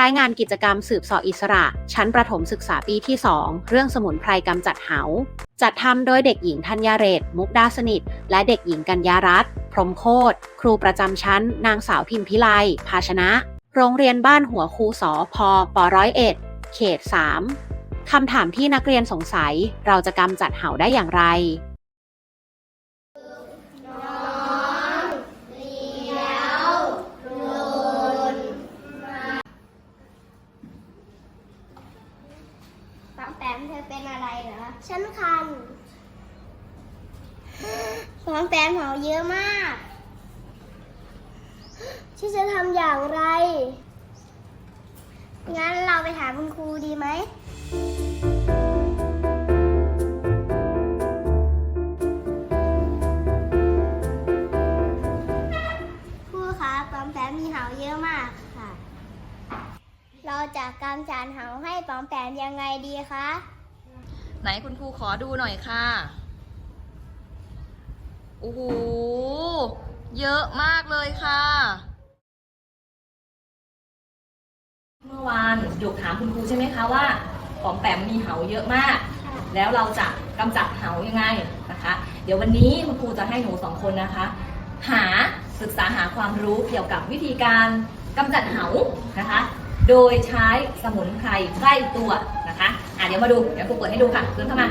รายงานกิจกรรมสืบสอบอิสระ ชั้นประถมศึกษาปีที่ 2 เรื่องสมุนไพรกำจัดเหา จัดทำโดยเด็กหญิงธัญญาเรศ มุกดาสนิท และเด็กหญิงกัญญารัตน์พรมโคตรครูประจำชั้น นางสาวพิมพิไลภาชนะ โรงเรียนบ้านหัวคูสอพอปร้อยเอ็ดเขต 3คำถามที่นักเรียนสงสัย เราจะกำจัดเหาได้อย่างไร ฉันคันปามแปมเห่าเยอะมากที่จะทำอย่างไร งั้นเราไปถามคุณครูดีไหมครูคะปอมแปมมีเห่าเยอะมากค่ะ เราจะกำจัดเห่าให้ปอมแปมยังไงดีคะ ไหนคุณครูขอดูหน่อยค่ะ โอ้โห เยอะมากเลยค่ะ เมื่อวานหยกถามคุณครูใช่ไหมคะว่าปอมแปมมีเหาเยอะมาก แล้วเราจะกำจัดเหายังไงนะคะ เดี๋ยววันนี้คุณครูจะให้หนูสองคนนะคะ หาศึกษาหาความรู้เกี่ยวกับวิธีการกำจัดเหานะคะ โดยใช้สมุนไพรใกล้ตัวนะคะ อะเดี๋ยวมาดู เดี๋ยวครูเปิดให้ดูค่ะเดินเข้ามา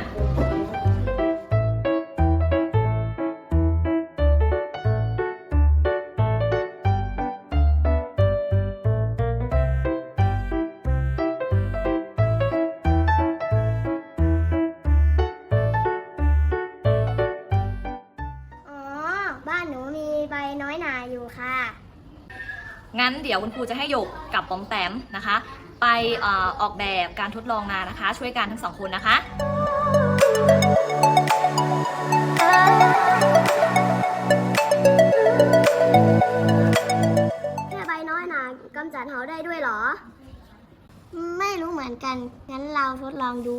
งั้นเดี๋ยวคุณครูจะให้หยกกับปอมแปมนะคะ ไปเออออกแบบการทดลองนานะคะ ช่วยกันทั้งสองคนนะคะ แค่ใบน้อยหนากำจัดเห่าได้ด้วยเหรอ ไม่รู้เหมือนกัน งั้นเราทดลองดู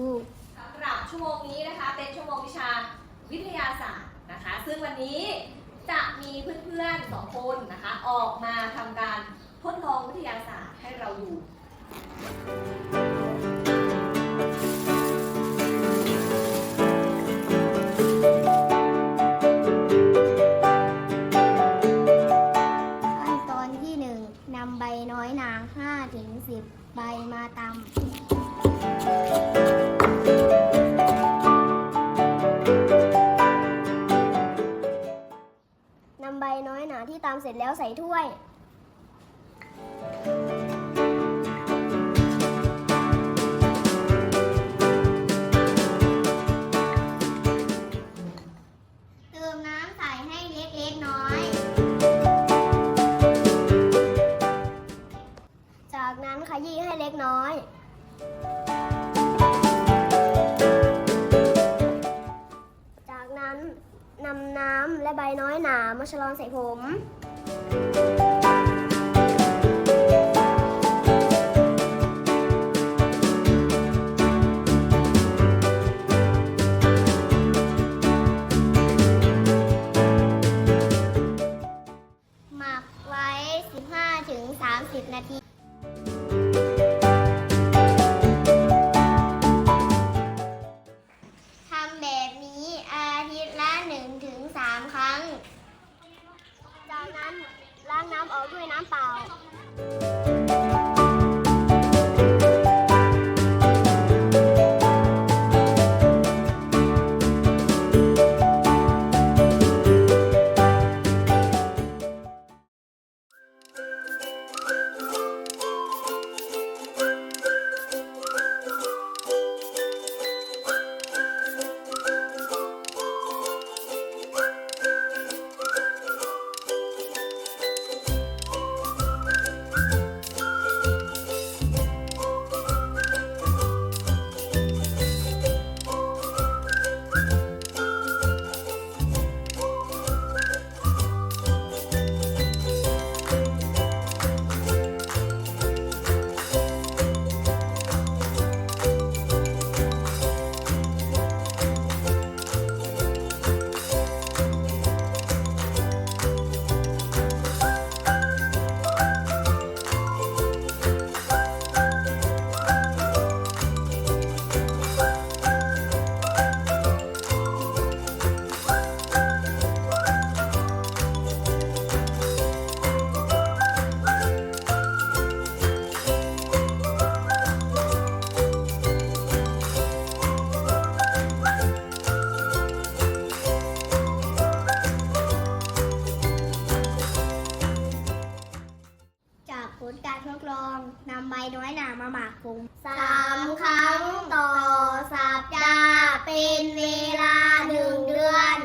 สำหรับชั่วโมงนี้นะคะ เป็นชั่วโมงวิชาวิทยาศาสตร์นะคะ ซึ่งวันนี้ จะมีเพื่อนๆสองคนนะคะ ออกมาทำการทดลองวิทยาศาสตร์ให้เราดูขั้นตอนที่หนึ่งนำใบน้อยหนา5ถึง10 ใบมาตำ น้อยหนาที่ตามเสร็จแล้วใส่ถ้วย มาฉลองใส่ผมหมักไว้ 15-30 นาที้นล้างน้ำออกด้วยน้ำเปล่า นการทดลองนำใบน้อยหนามาหมักผมสามครั้งต่อสัปดาห์เป็นเวลาหนึ่งเดือน